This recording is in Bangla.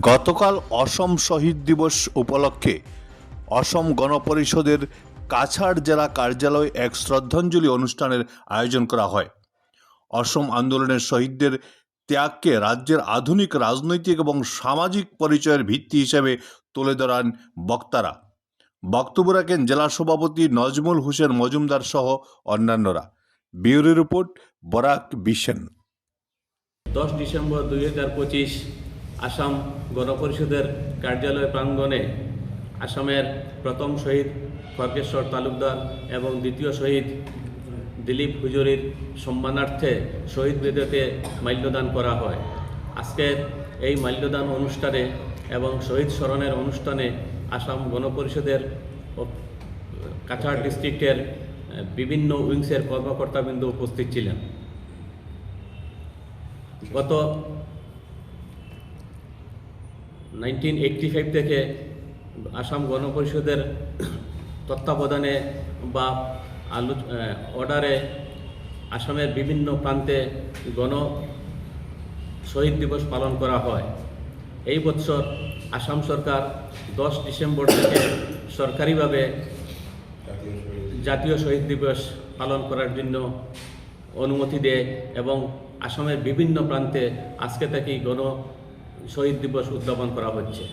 গতকাল অসম শহীদ দিবস উপলক্ষে অসম গণপরিষদের কাছাড় জেলা কার্যালয়ে এক শ্রদ্ধাঞ্জলি অনুষ্ঠানের আয়োজন করা হয়। অসম আন্দোলনের শহীদদের ত্যাগকে রাজ্যের আধুনিক রাজনৈতিক এবং সামাজিক পরিচয়ের ভিত্তি হিসেবে তুলে ধরান বক্তারা। বক্তব্য রাখেন জেলা সভাপতি নজমুল হোসেন মজুমদার সহ অন্যান্যরা। বিউরো রিপোর্ট বরাক বিশেন। দশ ডিসেম্বর দুই হাজার পঁচিশ আসাম গণপরিষদের কার্যালয় প্রাঙ্গণে আসামের প্রথম শহীদ খড়গেশ্বর তালুকদার এবং দ্বিতীয় শহীদ দিলীপ হুজুরির সম্মানার্থে শহীদ বেদতে মাল্যদান করা হয়। আজকের এই মাল্যদান অনুষ্ঠানে এবং শহীদ স্মরণের অনুষ্ঠানে আসাম গণপরিষদের কাছাড় ডিস্ট্রিক্টের বিভিন্ন উইংসের কর্মকর্তাবৃন্দ উপস্থিত ছিলেন। গত নাইনটিন এইটটি ফাইভ থেকে আসাম গণপরিষদের তত্ত্বাবধানে বা আলো অর্ডারে আসামের বিভিন্ন প্রান্তে গণ শহীদ দিবস পালন করা হয়। এই বছর আসাম সরকার দশ ডিসেম্বর থেকে সরকারিভাবে জাতীয় শহীদ দিবস পালন করার জন্য অনুমতি দেয় এবং আসামের বিভিন্ন প্রান্তে আজকে থেকেই গণ শহীদ দিবস উদযাপন করা হচ্ছে।